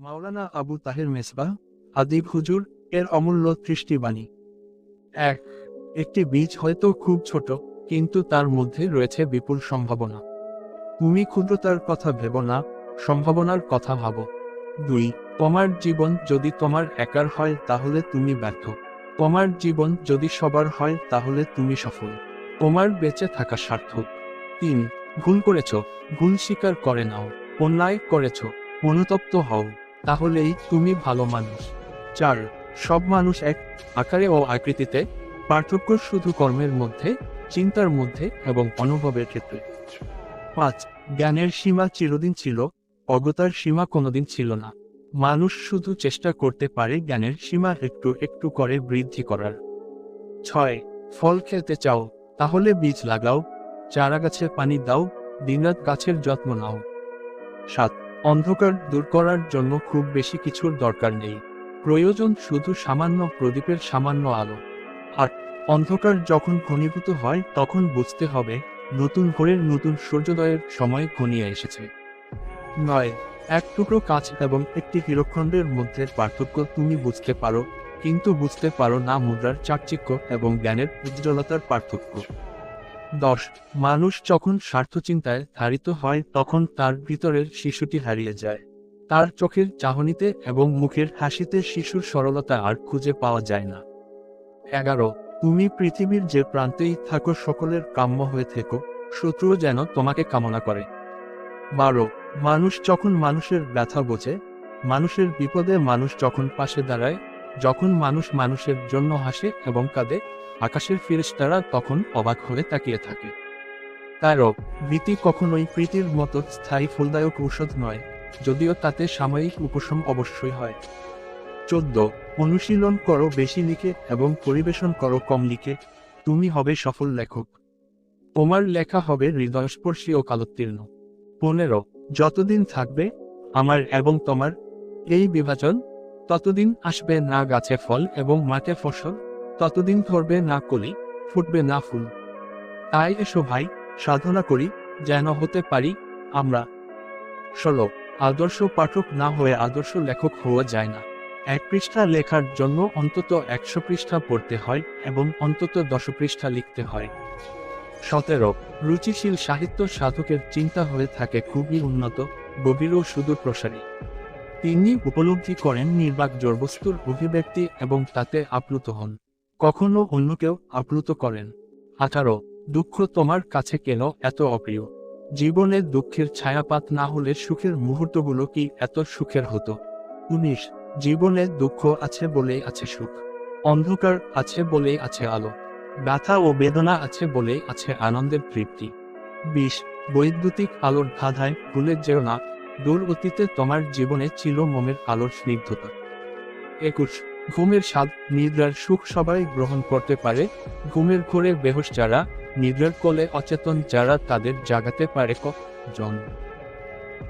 মাওলানা আবু তাহের মেসবাহ আদিব হুজুর এর অমূল্য দৃষ্টিবাণী এক। একটি বীজ হয়তো খুব ছোট কিন্তু তার মধ্যে রয়েছে বিপুল সম্ভাবনা। তুমি ক্ষুদ্রতার কথা ভেব না সম্ভাবনার কথা ভাবো। দুই তোমার জীবন যদি তোমার একার হয় তাহলে তুমি ব্যর্থ। তোমার জীবন যদি সবার হয় তাহলে তুমি সফল। তোমার বেঁচে থাকা সার্থক। তিন ভুল করেছ ভুল স্বীকার করে নাও অন্যায় করেছ অনুতপ্ত হও। তাহলেই তুমি ভালো মানুষ। চার, সব মানুষ এক আকারে ও আকৃতিতে, পার্থক্য শুধু কর্মের মধ্যে, চিন্তার মধ্যে এবং অনুভবের ক্ষেত্রে। পাঁচ, জ্ঞানের সীমা চিরদিন ছিল, অজ্ঞতার সীমা কোনোদিন ছিল না। মানুষ শুধু চেষ্টা করতে পারে জ্ঞানের সীমা একটু একটু করে বৃদ্ধি করার। ছয়, ফল খেতে চাও, তাহলে বীজ লাগাও চারা গাছে পানি দাও, দিনরাত গাছের যত্ন নাও। সাত অন্ধকার দূর করার জন্য খুব বেশি কিছুর দরকার নেই। প্রয়োজন শুধু সামান্য প্রদীপের সামান্য আলো। আর অন্ধকার যখন ঘনীভূত হয়, তখন বুঝতে হবে, নতুন ভোরের নতুন সূর্যোদয়ের সময় ঘনিয়ে এসেছে। নয়, এক টুকরো কাজ এবং একটি হিরোখণ্ডের মধ্যে পার্থক্য তুমি বুঝতে পারো, কিন্তু বুঝতে পারো না মুদ্রার চাকচিক্য এবং জ্ঞানের উজ্জ্বলতার পার্থক্য। দশ। মানুষ যখন স্বার্থচিন্তায় ধারিত হয়, তখন তার ভিতরের শিশুটি হারিয়ে যায়। তার চোখের চাহনিতে এবং মুখের হাসিতে শিশুর সরলতা আর খুঁজে পাওয়া যায় না। এগারো। তুমি পৃথিবীর যে প্রান্তেই থাকো, সকলের কাম্য হয়ে থেকো। শত্রুও যেন তোমাকে কামনা করে। বারো। মানুষ যখন মানুষের ব্যথা বোঝে, মানুষের বিপদে মানুষ যখন পাশে দাঁড়ায়, যখন মানুষ মানুষের জন্য হাসে এবং কাঁদে আকাশের ফিরেশতারা তখন অবাক হয়ে তাকিয়ে থাকে। তেরো ভীতি কখনোই প্রীতির মতো স্থায়ী ফুলদায়ক ঔষধ নয়, যদিও তাতে সাময়িক উপশম অবশ্যই হয়। চোদ্দ, অনুশীলন করো বেশি লিখে এবং পরিবেশন করো কম লিখে, তুমি হবে সফল লেখক। তোমার লেখা হবে হৃদয়স্পর্শী ও কালোত্তীর্ণ। পনেরো, যতদিন থাকবে, আমার এবং তোমার, এই বিভাজন, ততদিন আসবে না গাছে ফল এবং মাঠে ফসল ততদিন ধরবে না কলি, ফুটবে না ফুল। তাই এসো ভাই, সাধনা করি, যেন হতে পারি আমরা। ষোলো আদর্শ পাঠক না হয়ে আদর্শ লেখক হওয়া যায় না। এক পৃষ্ঠা লেখার জন্য অন্তত একশো পৃষ্ঠা পড়তে হয় এবং অন্তত দশ পৃষ্ঠা লিখতে হয়। সতেরো, রুচিশীল সাহিত্য সাধকের চিন্তা হয়ে থাকে খুবই উন্নত, গভীর ও সুদূর প্রসারী। তিনি উপলব্ধি করেন নির্বাক জড়বস্তুর অভিব্যক্তি এবং তাতে আপ্লুত হন। কখনো অন্য কেউ আপ্লুত করেন। আঠারো, দুঃখ তোমার কাছে কেন এত অপ্রিয়? জীবনে দুঃখের ছায়াপাত না হলে সুখের মুহূর্তগুলো কি এত সুখের হতো? উনিশ, জীবনে দুঃখ আছে বলেই আছে সুখ। অন্ধকার আছে বলেই আছে আলো। ব্যথা ও বেদনা আছে বলেই আছে আনন্দের তৃপ্তি। বিশ, বৈদ্যুতিক আলোর ধাঁধায় ভুলে যেও না। দূর অতীতে তোমার জীবনে ছিল মোমের আলোর স্নিগ্ধতা। একুশ ঘুমের স্বাদ নিদ্রার সুখ সবাই গ্রহণ করতে পারে। ঘুমের ঘোরে বেহস যারা, নিদ্রার কোলে অচেতন যারা তাদের জাগাতে পারে ক জন।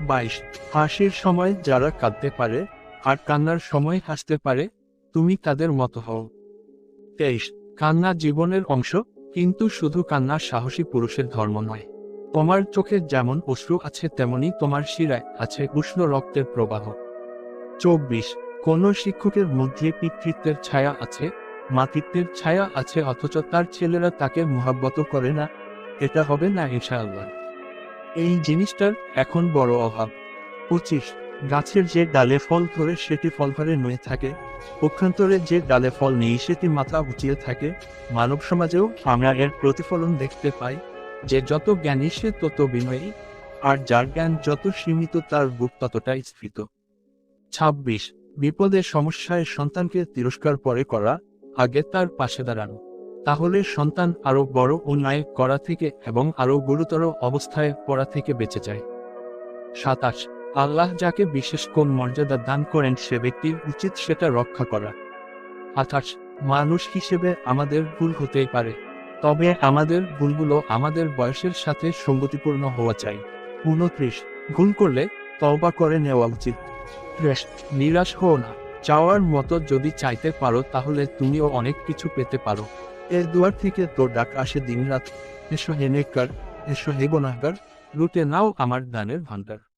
বাইশ, হাসির সময় যারা কাঁদতে পারে আর কান্নার সময় হাসতে পারে, তুমি তাদের মতো হও। তেইশ, কান্না জীবনের অংশ, কিন্তু শুধু কান্না সাহসী পুরুষের ধর্ম নয়। তোমার চোখে যেমন অশ্রু আছে, তেমনি তোমার শিরায় আছে উষ্ণ রক্তের প্রবাহ। চব্বিশ কোন শিক্ষকের মধ্যে পিতৃত্বের ছায়া আছে? মাতৃত্বের ছায়া আছে অথচ তার ছেলেরা তাকে মোহাব্বত করে না। এটা হবে না ইনশাআল্লাহ। এই জিনিসটার এখন বড় অভাব। পঁচিশ, গাছের যে ডালে ফল ধরে সেটি ফল ধরে নয়ে থাকে। পক্ষান্তরে যে ডালে ফল নেই সেটি মাথা উঁচিয়ে থাকে। মানব সমাজেও আমরা এর প্রতিফলন দেখতে পাই। যে যত জ্ঞানী সে তত বিনয়ী। আর যার জ্ঞান যত সীমিত তার বুক ততটাই স্ফীত। ছাব্বিশ বিপদের সমস্যায় সন্তানকে তিরস্কার পরে করা, আগে তার পাশে দাঁড়ানো। তাহলে সন্তান আরও বড় অন্যায় করা থেকে এবং আরও গুরুতর অবস্থায় পড়া থেকে বেঁচে যায়। সাতাশ, আল্লাহ যাকে বিশেষ কোন মর্যাদা দান করেন সে ব্যক্তির উচিত সেটা রক্ষা করা। আঠাশ, মানুষ হিসেবে আমাদের ভুল হতেই পারে। তবে আমাদের ভুলগুলো আমাদের বয়সের সাথে সঙ্গতিপূর্ণ হওয়া চাই। উনত্রিশ, ভুল করলে তওবা করে নেওয়া উচিত। ত্রিশ নিরাশ হও না। চাওয়ার মতো যদি চাইতে পারো, তাহলে তুমিও অনেক কিছু পেতে পারো। এর দুয়ার থেকে তোর ডাক আসে দিনরাত। এসো হেনেকার এসো হে লুটে নাও আমার দানের ভান্ডার